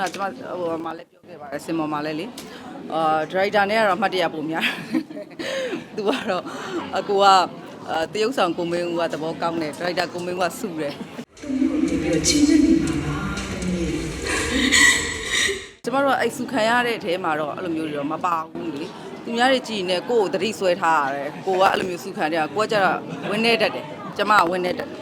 နကျွန်မဟိုမှာလည်းပြောခဲ့ပါတယ်စင်မော်မှာလည်းလေအာဒရိုက်တာနဲ့ကတော့အမှတ်တရပုံများသူကတော့အကူကအာတရုပ်ဆောင်ကိုမင်းဦးကသဘောကောင်းတယ်ဒရိုက်တာကိုမင်းဦးကစုတယ်ကျမတို့ကအဲ့စုခံရတဲ့အထဲမှာတော့အဲ့လိုမျိုးတွေတော့မပါဘူးလေသူများတွေကြည်နေကိုယ့်ကိုသတိဆွဲထားရတယ်ကိုကအဲ့လိုမျိုးစုခံတယ်ကိုကကျတော့ဝင်းနေတတ်တယ်ကျမကဝင်းနေတတ်တယ်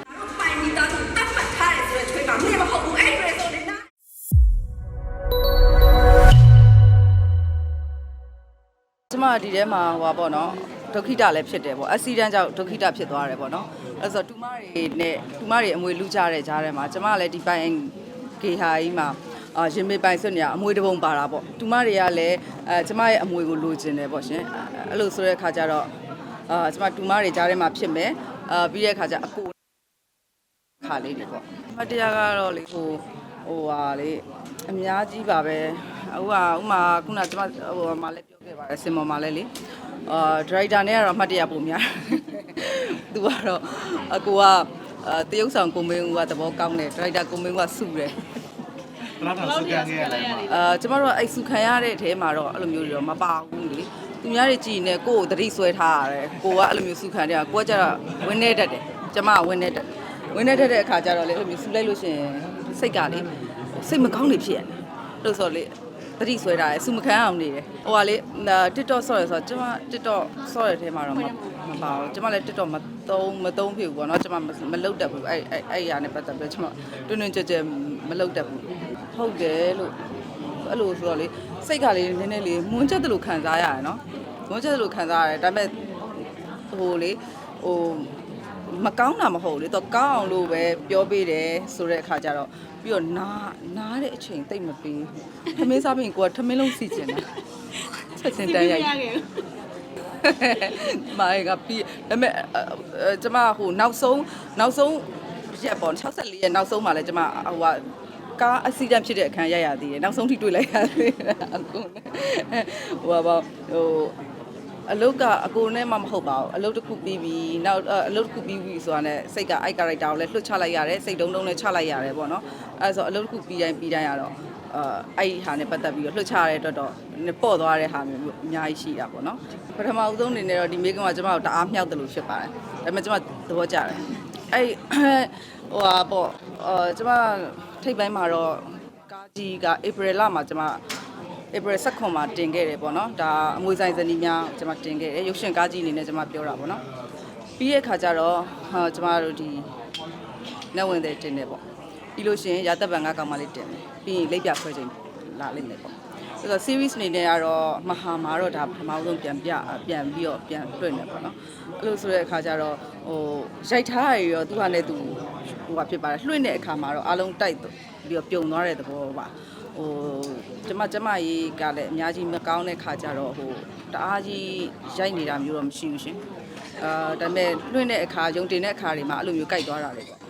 ကျမကဒီထဲမှာဟိုပါပေါ့နော်ဒုက္ခိတလည်းဖြစ်တယ်ပေါ့အက်ဆီဒန့်ကြောင့်ဒုက္ခိတဖြစ်သွားတယ်ပေါ့နော်အဲ့ဆိုတူမတွေနဲ့တူမတွေအမွေလူကြတဲ့ကြားထဲမှာကျမကလည်းဒီပိုင်ကေဟာကြီးမှာအာရင်မေပိုင်စွတ်နေရအမွေတစ်ပုံပါတာပေါ့တူမတွေကလည်းအဲကျမရဲ့အမွေကိုလိုချင်တယ်ပေါ့ရှင်အဲ့လိုဆိုတဲ့အခါကျတော့အာကျမတူမတွေကြားထဲမှာဖြစ်မယ်အာပြီးတဲ့အခါကျအကိုခါလေးတွေပေါ့မတရားကတော့လေဟိုဟိုဟာလေအများကြီးပါပဲ အခုကဥမာခုနကျမဟိုမှာလည်းပြောခဲ့ပါတယ်စင်မော်မှာလည်းလေအာဒရိုက်တာနဲ့ကတော့အမှတ်တရပုံများသူကတော့အကူကအာတရုပ်ဆောင်ကိုမင်းဦးကသဘောကောင်းတယ်ဒရိုက်တာကိုမင်းဦးကစုတယ်ဘလောက်တော့စကန်ခဲ့ရလဲမအာကျမတို့ကအဲ့စုခံရတဲ့အထဲမှာတော့အဲ့လိုမျိုးတွေတော့မပါဘူးလေသူများတွေကြည်နေကိုယ့်ကိုသတိဆွဲထားရတယ်ကိုကအဲ့လိုမျိုးစုခံတယ်ကိုကကျတော့ဝင်းနေတတ်တယ်ကျမကဝင်းနေတတ်ဝင်းနေတတ်တဲ့အခါကျတော့လေအဲ့လိုမျိုးစုလိုက်လို့ရှိရင်စိတ်ကလေစိတ်မကောင်းနေဖြစ်ရတယ်လို့ဆိုတော့လေ သတိဆွဲထားတယ်စုမခံအောင်နေတယ်ဟိုကလေ TikTok ဆော့ရဆိုတော့ကျမ TikTok ဆော့ရတဲ့ထဲမှာတော့မမပါဘူးကျမလည်း TikTok မသုံးမသုံးဖြစ်ဘူးပေါ့နော်ကျမမလုတ်တတ်ဘူးအဲ့အဲ့အဲ့ရနဲ့ပတ်သက်ပြီးကျမတွင်းတွင်းကြဲကြဲမလုတ်တတ်ဘူးဟုတ်တယ်လို့အဲ့လိုဆိုတော့လေစိတ်ကလေးနည်းနည်းလေးမွန်းချက်တယ်လို့ခံစားရတယ်နော်မွန်းချက်တယ်လို့ခံစားရတယ်ဒါပေမဲ့ဟိုလေဟို မကောင်းတာမဟုတ်ဘူးလေတော့ကောင်းအောင်လို့ပဲပြောပေးတယ်ဆိုတဲ့အခါကျတော့ပြီးတော့နားနားတဲ့အချိန်တိတ်မပေးဘူးထမင်းစားပြီးရင်ကိုကထမင်းလုံးစီချင်တာချက်ချင်းတန်းရိုက်မိုင်ကပြီးဒါပေမဲ့အဲအဲကျမဟိုနောက်ဆုံးနောက်ဆုံးရက်ပေါ့64ရက်နောက်ဆုံးမှလည်းကျမဟိုကကားအက်ဆီဒန့်ဖြစ်တဲ့အခန်းရိုက်ရသေးတယ်နောက်ဆုံးထိတွေ့လိုက်ရသေးတယ်အခုနဲ့ဟိုပါဟို အလုတ်ကအကိုနဲ့မှမဟုတ်ပါဘူးအလုတ်တစ်ခုပြီးပြီးနောက်အလုတ်တစ်ခုပြီးပြီးဆိုတာနဲ့စိတ်ကအိုက်ကာရိုက်တာကိုလည်းလွှတ်ချလိုက်ရတယ်စိတ်တုံးတုံးလည်းချလိုက်ရတယ်ပေါ့နော်အဲဆိုအလုတ်တစ်ခုပြီးတိုင်းပြီးတိုင်းရတော့အာအဲ့ဒီဟာနဲ့ပတ်သက်ပြီးတော့လွှတ်ချရတဲ့အတွက်တော့ပေါ့သွားတဲ့ဟာမျိုးအများကြီးရှိတာပေါ့နော်ပထမဦးဆုံးအနေနဲ့တော့ဒီမေကမှာကျမတို့တအားမြောက်တယ်လို့ဖြစ်ပါတယ်ဒါပေမဲ့ကျမသဘောကျတယ်အဲ့ဟိုဟာပေါ့အာကျမထိပ်ပိုင်းမှာတော့ကားကြီးကဧပြီလမှာကျမ ဧပြီ16မှာတင်ခဲ့တယ်ပေါ့နော်ဒါအမွေဆိုင်ဇနီးများကျမတင်ခဲ့တယ်ရုပ်ရှင်ကားကြီးအနေနဲ့ကျမပြောတာပေါ့နော်ပြီးရဲ့ခါကျတော့ဟာကျမတို့ဒီလက်ဝင်တဲ့တင်တယ်ပေါ့ပြီးလို့ရှိရင်ရာသက်ပံကကောင်မလေးတင်တယ်ပြီးရင်လက်ပြဆွဲချိန်လာလိမ့်မယ်ပေါ့ဆိုတော့ series အနေနဲ့ကတော့မဟာမှာတော့ဒါပထမဆုံးပြန်ပြပြန်ပြီးတော့ပြန်တွေ့နေပေါ့နော်အဲ့လိုဆိုတဲ့အခါကျတော့ဟိုရိုက်ထားရရောသူကလည်းသူဟိုကဖြစ်ပါတယ်လွှင့်တဲ့အခါမှာတော့အလုံးတိုက်ပြီးတော့ပြုံသွားတဲ့သဘောပါ ဟိုကျမကျမရေးကလည်းအများကြီးမကောင်းတဲ့ခါကျတော့ဟိုတအားကြီးရိုက်နေတာမျိုးတော့မရှိဘူးရှင်အာဒါပေမဲ့လွှင့်တဲ့အခါယုံတင်တဲ့အခါတွေမှာအဲ့လိုမျိုးကြိုက်သွားတာလေပေါ့